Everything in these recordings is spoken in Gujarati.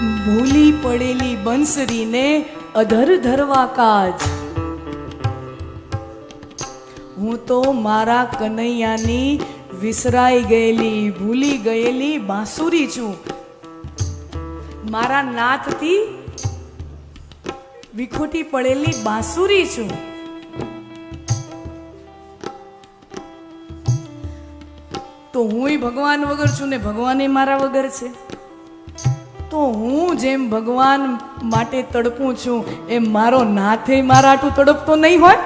ભૂલી પડેલી બંસરીને અધર ધરવા કાજ. હું તો મારા કનૈયાની વિસરાઈ ગયેલી, ભૂલી ગયેલી બાંસુરી છું. મારા નાથથી વિખોટી પડેલી બાંસુરી છું. તો હુંય ભગવાન વગર છું ને ભગવાને મારા વગર છે? તો હું જેમ ભગવાન માટે તડપું છું, એમ મારો નાથે મારાટું તડપતો નહીં હોય?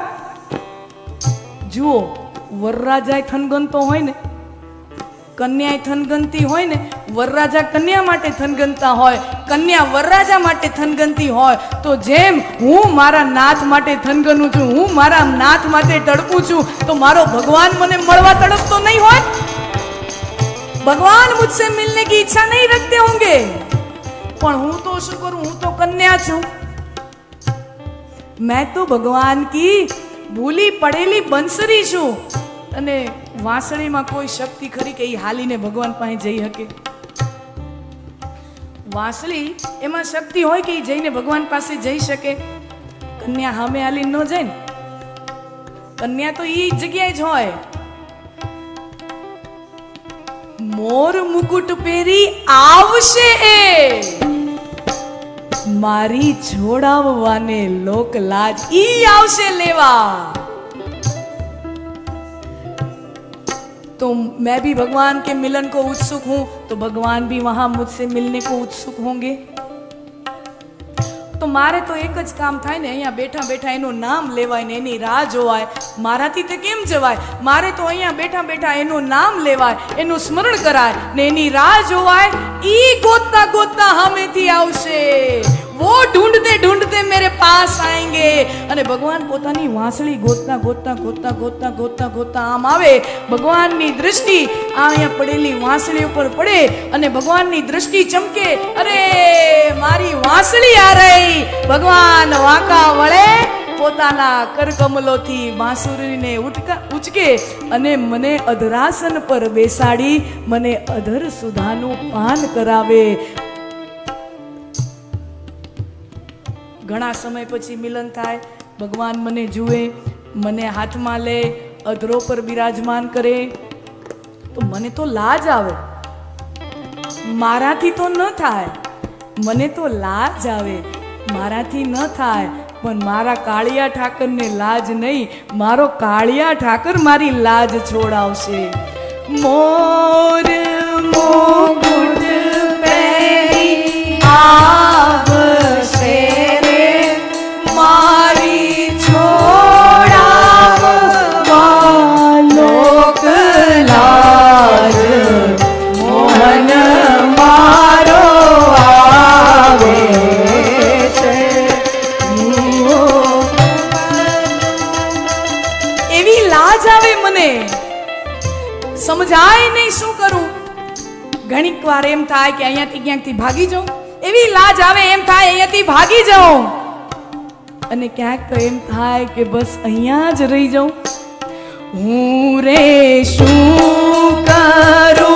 જુઓ, વરરાજાએ થનગનતો હોય ને, કન્યાએ થનગનતી હોય ને, વરરાજા કન્યા માટે થનગનતા હોય, કન્યા વરરાજા માટે થનગનતી હોય, તો જેમ હું મારા નાથ માટે થનગનું છું, હું મારા નાથ માટે તડપું છું, તો મારો ભગવાન મને મળવા તડપતો નહીં હોય? ભગવાન મુજસે મિલને કી ઈચ્છા નહીં રખતે હોંગે. પણ હું તો શું કરું? હું તો કન્યા છું. મેં તો ભગવાન કી ભૂલી પડેલી બંસરી છું. અને વાંસળીમાં કોઈ શક્તિ ખરી કે એ હાલીને ભગવાન પાસે જઈ શકે? વાંસળી એમાં શક્તિ હોય કે એ જઈને ભગવાન પાસે જઈ શકે? કન્યા હામે હાલી ન જાય ને? કન્યા તો એ જગ્યાએ જ હોય. મોર મુકુટ પહેરી આવશે એ. મારી છોડાવવાને લોક લાજ ઈ આવશે લેવા तो मैं भी भगवान के मिलन को उत्सुक हूं तो भगवान भी वहां मुझसे मिलने को उत्सुक होंगे તો મારે તો એક જ કામ થાય ને અહીંયા બેઠા બેઠા એનું નામ લેવાય ને એની રાહ જોવાય મારાથી તે કેમ જવાય મારે તો અહીંયા બેઠા બેઠા એનું નામ લેવાય એનું સ્મરણ કરાય ને એની રાહ જોવાય ઈ ગોતતા ગોતતા હમેથી આવશે વો ઢૂંઢતે ઢૂંઢતે મેરે પાસ આएंगे અને ભગવાન પોતાની વાંસળી ગોતતા ગોતતા ગોતતા ગોતતા ગોતતા ગોતતા આમ આવે. ભગવાનની દ્રષ્ટિ આ અહીંયા પડેલી વાંસળી ઉપર પડે અને ભગવાનની દ્રષ્ટિ ચમકે. અરે, મારી વાંસળી આ રહી. ભગવાન વાંકા વળે, પોતાના કરકમલોથી બાંસુરીને ઉટકા, ઉચકે અને મને અધરાસન પર બેસાડી, મને અધર સુધાનું પાન કરાવે. ઘણા સમય પછી મિલન થાય. ભગવાન મને જુએ, મને હાથમાં લે, અધરો પર બિરાજમાન કરે. તો મને તો લાજ આવે. મારાથી તો ન થાય. મને તો લાજ આવે. મારાથી ન થાય. પણ મારા કાળિયા ઠાકરને લાજ નહીં. મારો કાળિયા ઠાકર મારી લાજ છોડાવશે. મોર સમજાય નહીં શું કરું? ઘણીક વાર એમ થાય કે અહીંયાથી ક્યાંકથી ભાગી જાઉં. એવી લાજ આવે એમ થાય અહીંયાથી ભાગી જાઉં. અને ક્યાંક તો એમ થાય કે બસ અહીંયા જ રહી જાઉં. હું રે શું કરું?